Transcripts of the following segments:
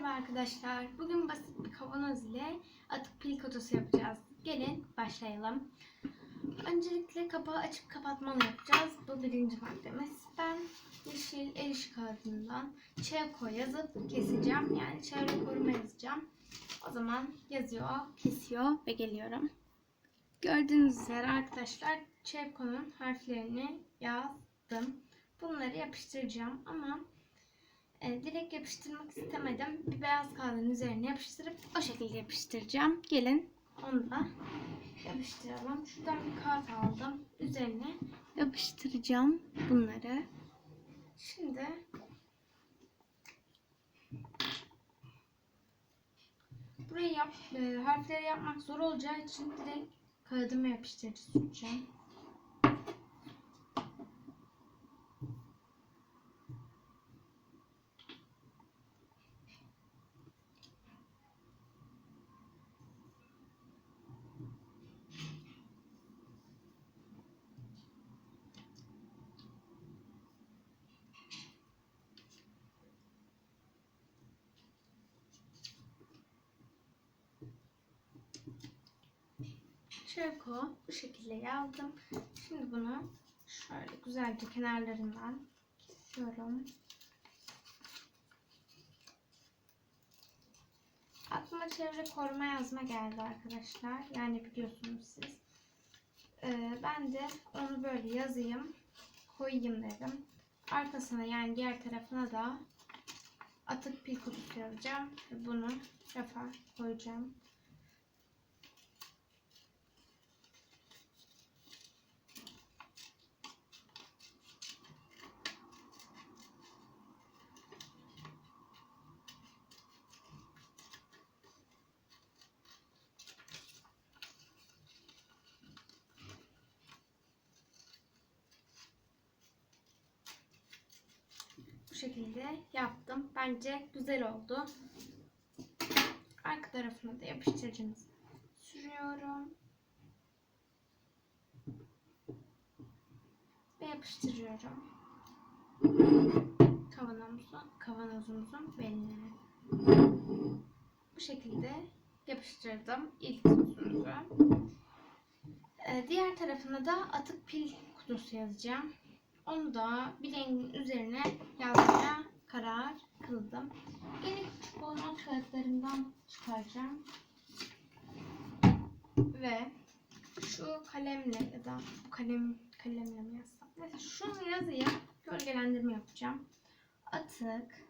merhaba arkadaşlar. Bugün basit bir kavanoz ile atık pil kutusu yapacağız. Gelin başlayalım. Öncelikle kapağı açıp kapatmalı yapacağız. Bu birinci maddemiz. Ben yeşil eriş kağıdından Çevko yazıp keseceğim. Yani çevre koruma yazacağım. O zaman yazıyor, kesiyor ve geliyorum. Gördüğünüz üzere arkadaşlar Çevko'nun harflerini yazdım. Bunları yapıştıracağım ama e, direkt yapıştırmak istemedim. Bir beyaz kağıdın üzerine yapıştırıp o şekilde yapıştıracağım. Gelin onu da yapıştıralım. Şuradan bir kağıt aldım. Üzerine yapıştıracağım bunları. Şimdi burayı yap, e, harfleri yapmak zor olacağı için direkt kağıdıma yapıştırıcı. Çevko bu şekilde yazdım. Şimdi bunu şöyle güzelce kenarlarından kesiyorum. Aklıma çevre koruma yazma geldi arkadaşlar. Yani biliyorsunuz siz. Ee, ben de onu böyle yazayım, koyayım dedim. Arkasına yani diğer tarafına da atık pil kutusu yazacağım. Bunu rafa koyacağım. Şekilde yaptım. Bence güzel oldu. Arka tarafına da yapıştırıcımızı sürüyorum. Ve yapıştırıyorum. Kavanozumuzun, kavanozumuzun beline. Bu şekilde yapıştırdım ilk kutusumuzu. Ee, diğer tarafına da atık pil kutusu yazacağım. Onu da bileğimin üzerine yazmaya karar kıldım. Yine küçük olan kağıtlarımdan çıkaracağım. Ve şu kalemle ya da bu kalem kalemle mi yazsam? Neyse şunu yazıya gölgelendirme yapacağım. Atık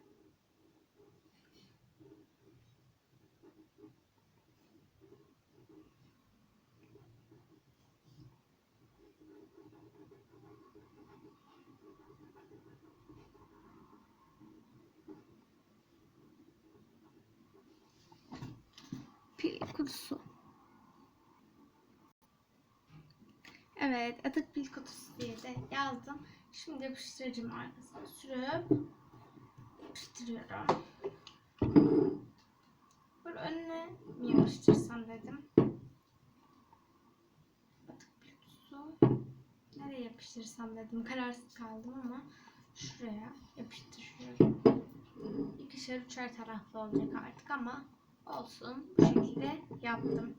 pil kutusu. Evet, atık pil kutusu diye de yazdım. Şimdi yapıştırıcımı arkasına sürüp yapıştırıyorum. Böyle önüne mi yapıştırsam dedim. Atık pil kutusu. Nereye yapıştırsam dedim. Kararsız kaldım ama şuraya yapıştırıyorum. İkişer üçer taraflı olacak artık ama olsun. Bu şekilde yaptım.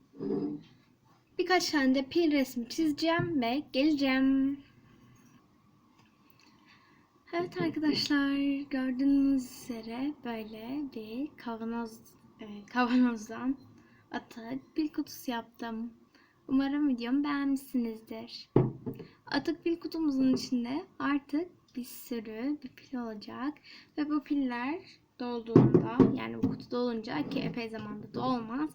Birkaç tane de pil resmi çizeceğim ve geleceğim. Evet arkadaşlar gördüğünüz üzere böyle bir kavanoz e, kavanozdan atık pil kutusu yaptım. Umarım videomu beğenmişsinizdir. Atık pil kutumuzun içinde artık bir sürü bir pil olacak ve bu piller dolduğunda yani bu kutu dolunca ki epey zamanda dolmaz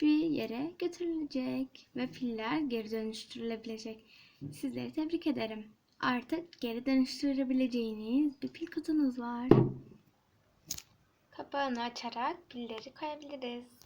bir yere götürülecek ve piller geri dönüştürülebilecek. Sizleri tebrik ederim. Artık geri dönüştürebileceğiniz bir pil kutunuz var. Kapağını açarak pilleri koyabiliriz.